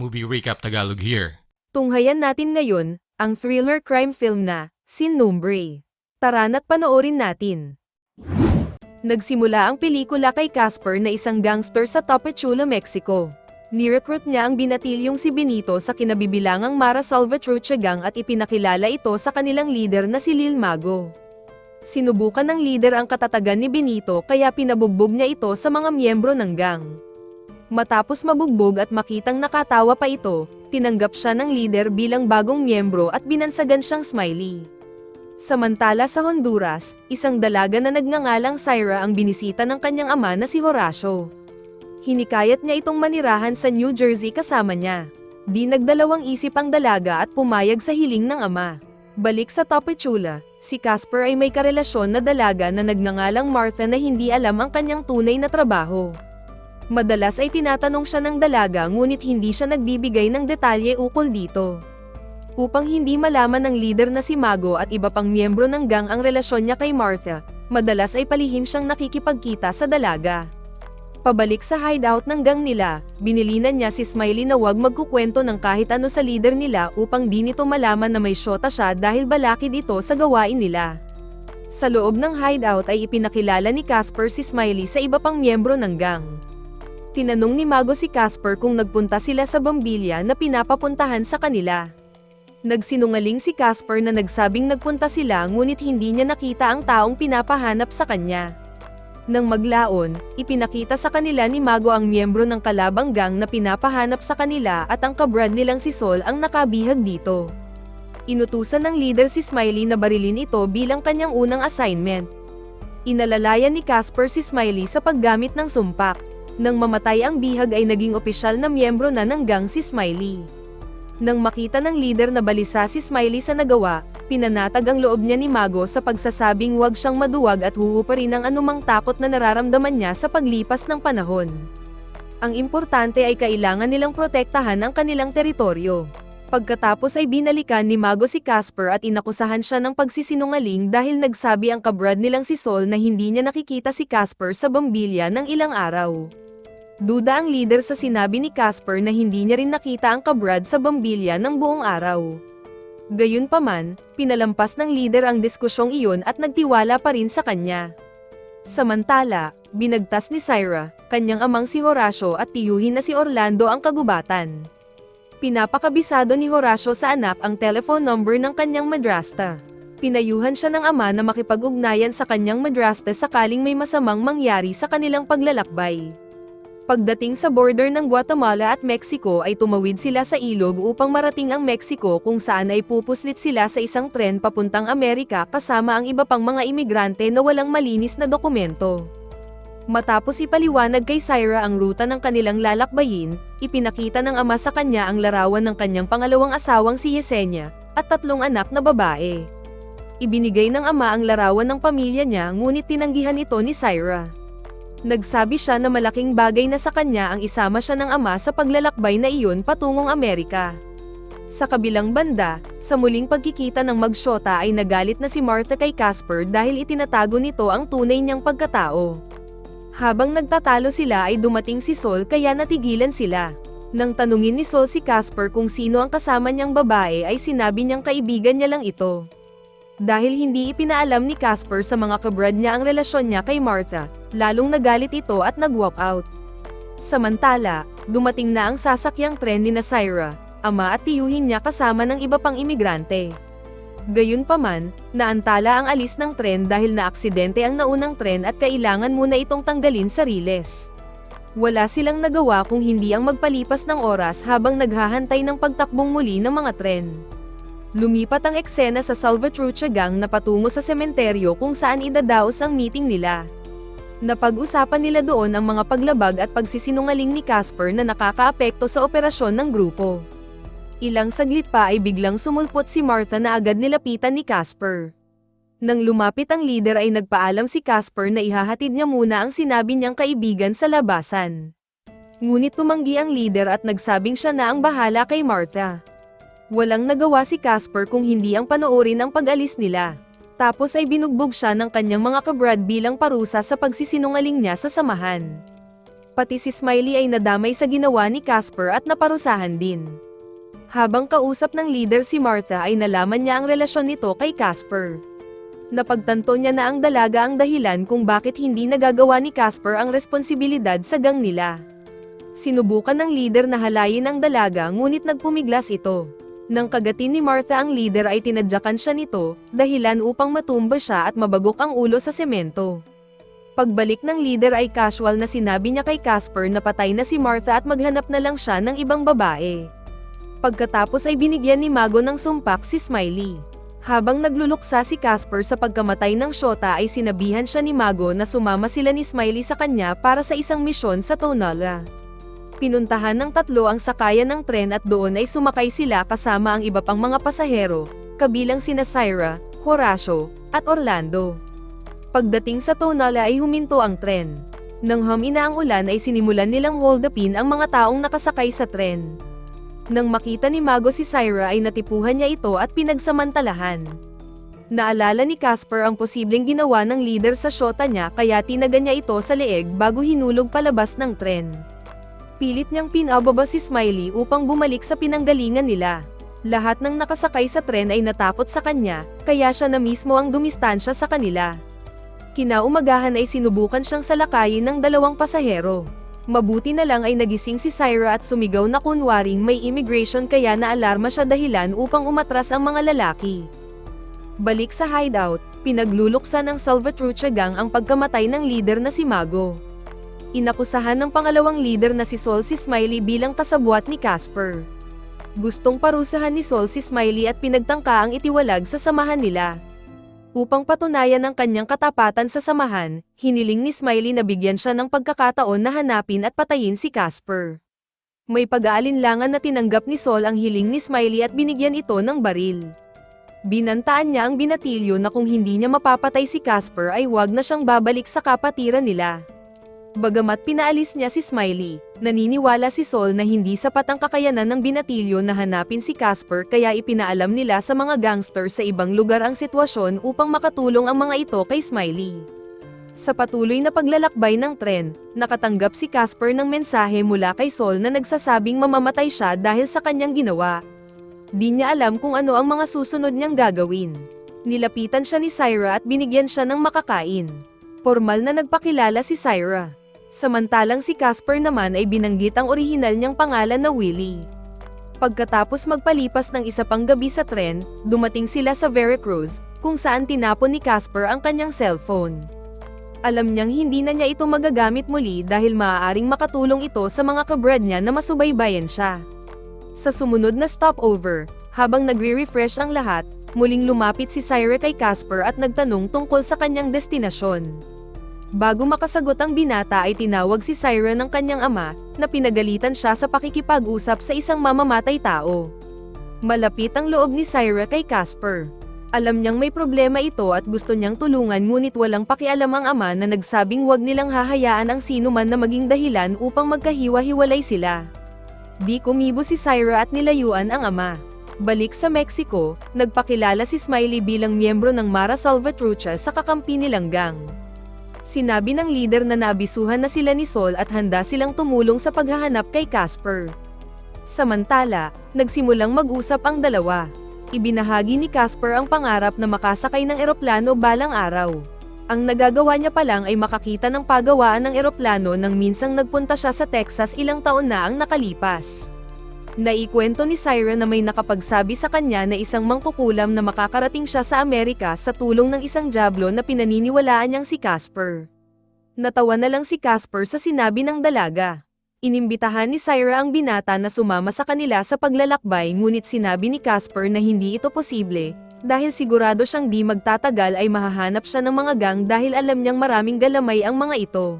Movie Recap Tagalog here. Tunghayan natin ngayon, ang thriller crime film na, Sin Nombre. Tara na't panoorin natin. Nagsimula ang pelikula kay Casper na isang gangster sa Tapachula, Mexico. Nirecruit niya ang binatilyong si Benito sa kinabibilangang Mara Salvatrucha gang at ipinakilala ito sa kanilang leader na si Lil Mago. Sinubukan ng leader ang katatagan ni Benito kaya pinabugbog niya ito sa mga miyembro ng gang. Matapos mabugbog at makitang nakatawa pa ito, tinanggap siya ng leader bilang bagong miyembro at binansagan siyang smiley. Samantala sa Honduras, isang dalaga na nagngangalang Syra ang binisita ng kanyang ama na si Horacio. Hinikayat niya itong manirahan sa New Jersey kasama niya. Di nagdalawang isip ang dalaga at pumayag sa hiling ng ama. Balik sa Tapachula, si Casper ay may karelasyon na dalaga na nagngangalang Martha na hindi alam ang kanyang tunay na trabaho. Madalas ay tinatanong siya ng dalaga ngunit hindi siya nagbibigay ng detalye ukol dito. Upang hindi malaman ng leader na si Mago at iba pang miyembro ng gang ang relasyon niya kay Martha, madalas ay palihim siyang nakikipagkita sa dalaga. Pabalik sa hideout ng gang nila, binilinan niya si Smiley na wag magkukwento ng kahit ano sa leader nila upang di nito malaman na may syota siya dahil balakid ito sa gawain nila. Sa loob ng hideout ay ipinakilala ni Casper si Smiley sa iba pang miyembro ng gang. Tinanong ni Mago si Casper kung nagpunta sila sa Bambilya na pinapapuntahan sa kanila. Nagsinungaling si Casper na nagsabing nagpunta sila ngunit hindi niya nakita ang taong pinapahanap sa kanya. Nang maglaon, ipinakita sa kanila ni Mago ang miyembro ng kalabang gang na pinapahanap sa kanila at ang kabrad nilang si Sol ang nakabihag dito. Inutusan ng leader si Smiley na barilin ito bilang kanyang unang assignment. Inalalayan ni Casper si Smiley sa paggamit ng sumpak. Nang mamatay ang bihag ay naging opisyal na miyembro na ng gang si Smiley. Nang makita ng leader na balisa si Smiley sa nagawa, pinanatag ang loob niya ni Mago sa pagsasabing huwag siyang maduwag at huhuparin ang anumang takot na nararamdaman niya sa paglipas ng panahon. Ang importante ay kailangan nilang protektahan ang kanilang teritoryo. Pagkatapos ay binalikan ni Mago si Casper at inakusahan siya ng pagsisinungaling dahil nagsabi ang kabrad nilang si Sol na hindi niya nakikita si Casper sa Bambilya ng ilang araw. Duda ang leader sa sinabi ni Casper na hindi niya rin nakita ang kabrad sa Bambilya ng buong araw. Gayunpaman, pinalampas ng leader ang diskusyong iyon at nagtiwala pa rin sa kanya. Samantala, binagtas ni Syra, kanyang amang si Horacio at tiyuhin na si Orlando ang kagubatan. Pinapakabisado ni Horacio sa anak ang telephone number ng kanyang madrasta. Pinayuhan siya ng ama na makipag-ugnayan sa kanyang madrasta sakaling may masamang mangyari sa kanilang paglalakbay. Pagdating sa border ng Guatemala at Mexico ay tumawid sila sa ilog upang marating ang Mexico kung saan ay pupuslit sila sa isang tren papuntang Amerika kasama ang iba pang mga imigrante na walang malinis na dokumento. Matapos ipaliwanag kay Syra ang ruta ng kanilang lalakbayin, ipinakita ng ama sa kanya ang larawan ng kanyang pangalawang asawang si Yesenia, at tatlong anak na babae. Ibinigay ng ama ang larawan ng pamilya niya ngunit tinanggihan ito ni Syra. Nagsabi siya na malaking bagay na sa kanya ang isama siya ng ama sa paglalakbay na iyon patungong Amerika. Sa kabilang banda, sa muling pagkikita ng magsyota ay nagalit na si Martha kay Casper dahil itinatago nito ang tunay niyang pagkatao. Habang nagtatalo sila ay dumating si Sol kaya natigilan sila. Nang tanungin ni Sol si Casper kung sino ang kasama niyang babae ay sinabi niyang kaibigan niya lang ito. Dahil hindi ipinaalam ni Casper sa mga kabrad niya ang relasyon niya kay Martha, lalong nagalit ito at nag-walk out. Samantala, dumating na ang sasakyang tren ni na Syra, ama at tiyuhin niya kasama ng iba pang imigrante. Gayunpaman, naantala ang alis ng tren dahil naaksidente ang naunang tren at kailangan muna itong tanggalin sa riles. Wala silang nagawa kung hindi ang magpalipas ng oras habang naghahantay ng pagtakbong muli ng mga tren. Lumipat ang eksena sa Salvatrucha gang na patungo sa sementeryo kung saan idadaos ang meeting nila. Napag-usapan nila doon ang mga paglabag at pagsisinungaling ni Casper na nakakaapekto sa operasyon ng grupo. Ilang saglit pa ay biglang sumulpot si Martha na agad nilapitan ni Casper. Nang lumapit ang leader ay nagpaalam si Casper na ihahatid niya muna ang sinabi niyang kaibigan sa labasan. Ngunit tumanggi ang leader at nagsabing siya na ang bahala kay Martha. Walang nagawa si Casper kung hindi ang panoorin ang pag-alis nila. Tapos ay binugbog siya ng kanyang mga kabrad bilang parusa sa pagsisinungaling niya sa samahan. Pati si Smiley ay nadamay sa ginawa ni Casper at naparusahan din. Habang kausap ng leader si Martha ay nalaman niya ang relasyon nito kay Casper. Napagtanto niya na ang dalaga ang dahilan kung bakit hindi nagagawa ni Casper ang responsibilidad sa gang nila. Sinubukan ng leader na halayin ang dalaga ngunit nagpumiglas ito. Nang kagatin ni Martha ang leader ay tinadyakan siya nito, dahilan upang matumba siya at mabagok ang ulo sa semento. Pagbalik ng leader ay casual na sinabi niya kay Casper na patay na si Martha at maghanap na lang siya ng ibang babae. Pagkatapos ay binigyan ni Mago ng sumpak si Smiley. Habang nagluluksa si Casper sa pagkamatay ng Shota ay sinabihan siya ni Mago na sumama sila ni Smiley sa kanya para sa isang misyon sa Tonala. Pinuntahan ng tatlo ang sakayan ng tren at doon ay sumakay sila kasama ang iba pang mga pasahero, kabilang sina Syra, Horacio, at Orlando. Pagdating sa Tonala ay huminto ang tren. Nang humina ang ulan ay sinimulan nilang hold upin ang mga taong nakasakay sa tren. Nang makita ni Mago si Syra ay natipuhan niya ito at pinagsamantalahan. Naalala ni Casper ang posibleng ginawa ng leader sa shota niya kaya tinaga niya ito sa leeg bago hinulog palabas ng tren. Pilit niyang pinababa si Smiley upang bumalik sa pinanggalingan nila. Lahat ng nakasakay sa tren ay natakot sa kanya, kaya siya na mismo ang dumistansya sa kanila. Kinaumagahan ay sinubukan siyang salakayin ng dalawang pasahero. Mabuti na lang ay nagising si Syra at sumigaw na kunwaring may immigration kaya naalarma siya dahilan upang umatras ang mga lalaki. Balik sa hideout, pinagluluksa ng Salvatrucha gang ang pagkamatay ng leader na si Mago. Inakusahan ng pangalawang leader na si Sol si Smiley bilang kasabwat ni Casper. Gustong parusahan ni Sol si Smiley at pinagtangka ang itiwalag sa samahan nila. Upang patunayan ang kanyang katapatan sa samahan, hiniling ni Smiley na bigyan siya ng pagkakataon na hanapin at patayin si Casper. May pag-aalinlangan na tinanggap ni Sol ang hiling ni Smiley at binigyan ito ng baril. Binantaan niya ang binatilyo na kung hindi niya mapapatay si Casper ay huwag na siyang babalik sa kapatiran nila. Bagamat pinaalis niya si Smiley, naniniwala si Sol na hindi sapat ang kakayanan ng binatilyo na hanapin si Casper kaya ipinaalam nila sa mga gangster sa ibang lugar ang sitwasyon upang makatulong ang mga ito kay Smiley. Sa patuloy na paglalakbay ng tren, nakatanggap si Casper ng mensahe mula kay Sol na nagsasabing mamamatay siya dahil sa kanyang ginawa. Di niya alam kung ano ang mga susunod niyang gagawin. Nilapitan siya ni Syra at binigyan siya ng makakain. Formal na nagpakilala si Syra. Samantalang si Casper naman ay binanggit ang orihinal niyang pangalan na Willie. Pagkatapos magpalipas ng isa pang gabi sa tren, dumating sila sa Veracruz, kung saan tinapon ni Casper ang kanyang cellphone. Alam niyang hindi na niya ito magagamit muli dahil maaaring makatulong ito sa mga kabrad niya na masubaybayan siya. Sa sumunod na stopover, habang nagre-refresh ang lahat, muling lumapit si Syra kay Casper at nagtanong tungkol sa kanyang destinasyon. Bago makasagot ang binata ay tinawag si Syra ng kanyang ama, na pinagalitan siya sa pakikipag-usap sa isang mamamatay tao. Malapit ang loob ni Syra kay Casper. Alam niyang may problema ito at gusto niyang tulungan ngunit walang pakialam ang ama na nagsabing huwag nilang hahayaan ang sino man na maging dahilan upang magkahiwa-hiwalay sila. Di kumibo si Syra at nilayuan ang ama. Balik sa Mexico, nagpakilala si Smiley bilang miyembro ng Mara Salvatrucha sa kakampi nilang gang. Sinabi ng leader na naabisuhan na sila ni Sol at handa silang tumulong sa paghahanap kay Casper. Samantala, nagsimulang mag-usap ang dalawa. Ibinahagi ni Casper ang pangarap na makasakay ng eroplano balang araw. Ang nagagawa niya pa lang ay makakita ng pagawaan ng eroplano nang minsang nagpunta siya sa Texas ilang taon na ang nakalipas. Naikwento ni Syra na may nakapagsabi sa kanya na isang mangkukulam na makakarating siya sa Amerika sa tulong ng isang jablo na pinaniniwalaan niyang si Casper. Natawa na lang si Casper sa sinabi ng dalaga. Inimbitahan ni Syra ang binata na sumama sa kanila sa paglalakbay ngunit sinabi ni Casper na hindi ito posible, dahil sigurado siyang di magtatagal ay mahahanap siya ng mga gang dahil alam niyang maraming galamay ang mga ito.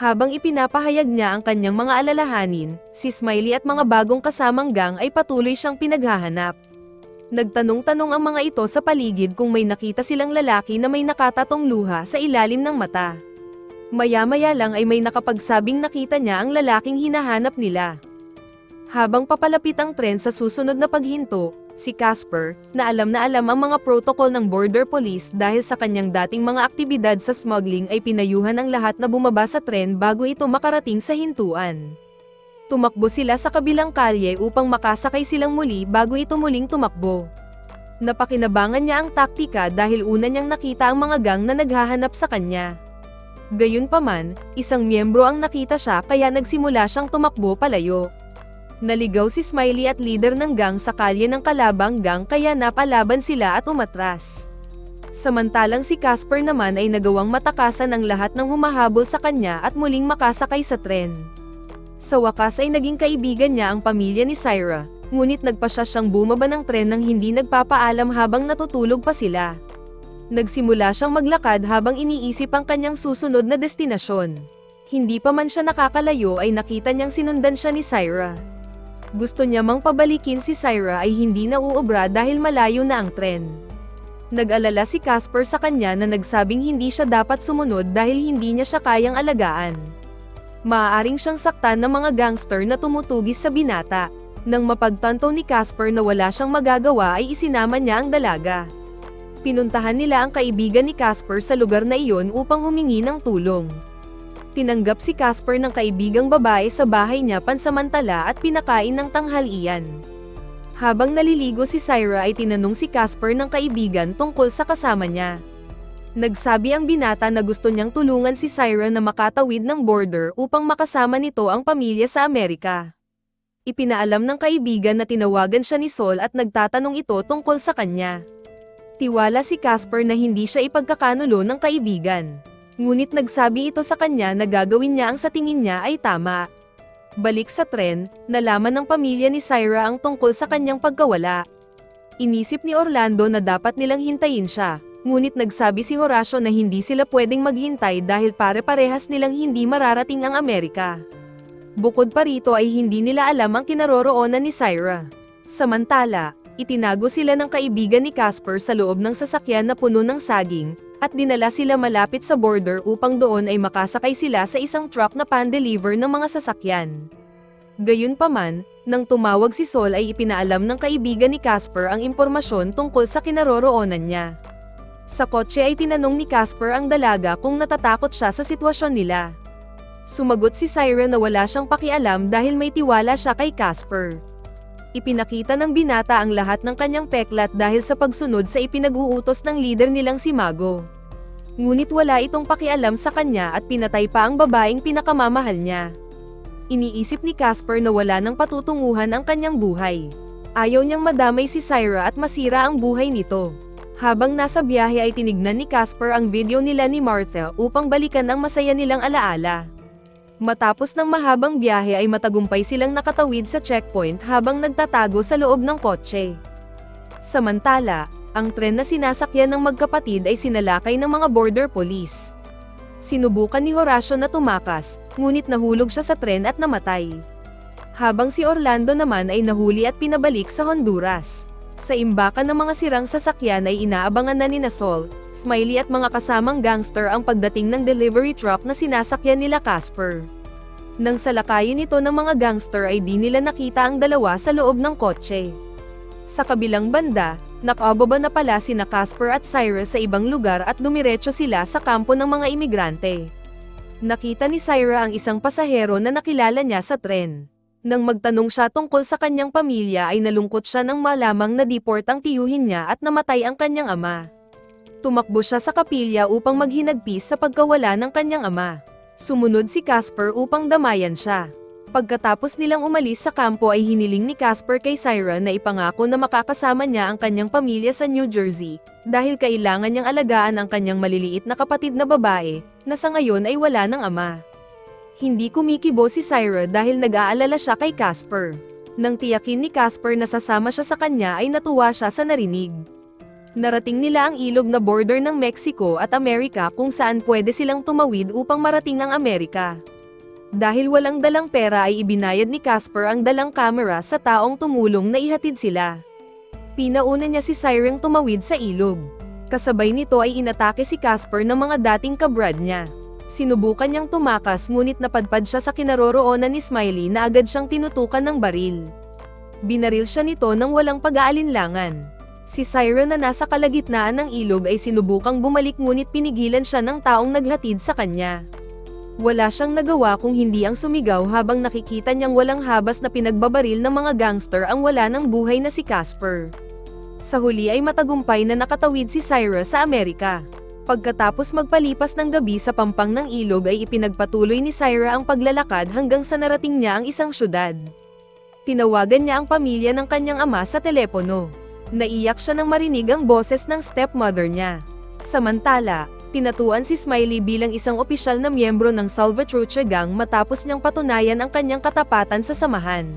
Habang ipinapahayag niya ang kanyang mga alalahanin, si Smiley at mga bagong kasamang gang ay patuloy siyang pinaghahanap. Nagtanong-tanong ang mga ito sa paligid kung may nakita silang lalaki na may nakatatong luha sa ilalim ng mata. Maya-maya lang ay may nakapagsabing nakita niya ang lalaking hinahanap nila. Habang papalapit ang tren sa susunod na paghinto, si Casper, na alam na alam ang mga protocol ng border police dahil sa kanyang dating mga aktibidad sa smuggling ay pinayuhan ang lahat na bumaba sa tren bago ito makarating sa hintuan. Tumakbo sila sa kabilang kalye upang makasakay silang muli bago ito muling tumakbo. Napakinabangan niya ang taktika dahil una niyang nakita ang mga gang na naghahanap sa kanya. Gayunpaman, isang miyembro ang nakita siya kaya nagsimula siyang tumakbo palayo. Naligaw si Smiley at leader ng gang sa kalye ng kalabang gang kaya napalaban sila at umatras. Samantalang si Casper naman ay nagawang matakasan ang lahat ng humahabol sa kanya at muling makasakay sa tren. Sa wakas ay naging kaibigan niya ang pamilya ni Syra, ngunit nagpa siya siyang bumaba ng tren nang hindi nagpapaalam habang natutulog pa sila. Nagsimula siyang maglakad habang iniisip ang kanyang susunod na destinasyon. Hindi pa man siya nakakalayo ay nakita niyang sinundan siya ni Syra. Gusto niya mang pabalikin si Syra ay hindi nauubra dahil malayo na ang tren. Nag-alala si Casper sa kanya na nagsabing hindi siya dapat sumunod dahil hindi niya siya kayang alagaan. Maaaring siyang saktan ng mga gangster na tumutugis sa binata. Nang mapagtanto ni Casper na wala siyang magagawa ay isinama niya ang dalaga. Pinuntahan nila ang kaibigan ni Casper sa lugar na iyon upang humingi ng tulong. Tinanggap si Casper ng kaibigang babae sa bahay niya pansamantala at pinakain ng tanghalian. Habang naliligo si Syra ay tinanong si Casper ng kaibigan tungkol sa kasama niya. Nagsabi ang binata na gusto niyang tulungan si Syra na makatawid ng border upang makasama nito ang pamilya sa Amerika. Ipinaalam ng kaibigan na tinawagan siya ni Sol at nagtatanong ito tungkol sa kanya. Tiwala si Casper na hindi siya ipagkakanulo ng kaibigan. Ngunit nagsabi ito sa kanya na gagawin niya ang sa tingin niya ay tama. Balik sa tren, nalaman ng pamilya ni Syra ang tungkol sa kanyang pagkawala. Inisip ni Orlando na dapat nilang hintayin siya, ngunit nagsabi si Horacio na hindi sila pwedeng maghintay dahil pare-parehas nilang hindi mararating ang Amerika. Bukod pa rito ay hindi nila alam ang kinaroroonan ni Syra. Samantala, itinago sila ng kaibigan ni Casper sa loob ng sasakyan na puno ng saging, at dinala sila malapit sa border upang doon ay makasakay sila sa isang truck na pan-deliver ng mga sasakyan. Gayunpaman, nang tumawag si Sol ay ipinaalam ng kaibigan ni Casper ang impormasyon tungkol sa kinaroroonan niya. Sa kotse ay tinanong ni Casper ang dalaga kung natatakot siya sa sitwasyon nila. Sumagot si Syra na wala siyang pakialam dahil may tiwala siya kay Casper. Ipinakita ng binata ang lahat ng kanyang peklat dahil sa pagsunod sa ipinag-uutos ng leader nilang si Mago. Ngunit wala itong pakialam sa kanya at pinatay pa ang babaeng pinakamamahal niya. Iniisip ni Casper na wala nang patutunguhan ang kanyang buhay. Ayaw niyang madamay si Syra at masira ang buhay nito. Habang nasa biyahe ay tinignan ni Casper ang video nila ni Martha upang balikan ang masaya nilang alaala. Matapos ng mahabang biyahe ay matagumpay silang nakatawid sa checkpoint habang nagtatago sa loob ng kotse. Samantala, ang tren na sinasakyan ng magkapatid ay sinalakay ng mga border police. Sinubukan ni Horacio na tumakas, ngunit nahulog siya sa tren at namatay. Habang si Orlando naman ay nahuli at pinabalik sa Honduras. Sa imbakan ng mga sirang sasakyan ay inaabangan na ni Nasol, Smiley at mga kasamang gangster ang pagdating ng delivery truck na sinasakyan nila Casper. Nang salakayin ito ng mga gangster ay di nila nakita ang dalawa sa loob ng kotse. Sa kabilang banda, nakababa na pala sina Casper at Cyrus sa ibang lugar at dumiretso sila sa kampo ng mga imigrante. Nakita ni Syra ang isang pasahero na nakilala niya sa tren. Nang magtanong siya tungkol sa kanyang pamilya ay nalungkot siya nang malamang na deport ang tiyuhin niya at namatay ang kanyang ama. Tumakbo siya sa kapilya upang maghinagpis sa pagkawala ng kanyang ama. Sumunod si Casper upang damayan siya. Pagkatapos nilang umalis sa kampo ay hiniling ni Casper kay Syra na ipangako na makakasama niya ang kanyang pamilya sa New Jersey, dahil kailangan niyang alagaan ang kanyang maliliit na kapatid na babae, na sa ngayon ay wala ng ama. Hindi kumikibo si Syra dahil nag-aalala siya kay Casper. Nang tiyakin ni Casper na sasama siya sa kanya ay natuwa siya sa narinig. Narating nila ang ilog na border ng Mexico at Amerika kung saan pwede silang tumawid upang marating ang Amerika. Dahil walang dalang pera ay ibinayad ni Casper ang dalang kamera sa taong tumulong na ihatid sila. Pinauna niya si Cyreng tumawid sa ilog. Kasabay nito ay inatake si Casper ng mga dating kabrad niya. Sinubukan niyang tumakas ngunit napadpad siya sa kinaroroonan ni Smiley na agad siyang tinutukan ng baril. Binaril siya nito nang walang pag-aalinlangan. Si Syra na nasa kalagitnaan ng ilog ay sinubukang bumalik ngunit pinigilan siya ng taong naghatid sa kanya. Wala siyang nagawa kung hindi ang sumigaw habang nakikita niyang walang habas na pinagbabaril ng mga gangster ang wala ng buhay na si Casper. Sa huli ay matagumpay na nakatawid si Syra sa Amerika. Pagkatapos magpalipas ng gabi sa pampang ng ilog ay ipinagpatuloy ni Syra ang paglalakad hanggang sa narating niya ang isang syudad. Tinawagan niya ang pamilya ng kanyang ama sa telepono. Naiyak siya nang marinig ang boses ng stepmother niya. Samantala, tinatuan si Smiley bilang isang opisyal na miyembro ng Salvatrucha Gang matapos niyang patunayan ang kanyang katapatan sa samahan.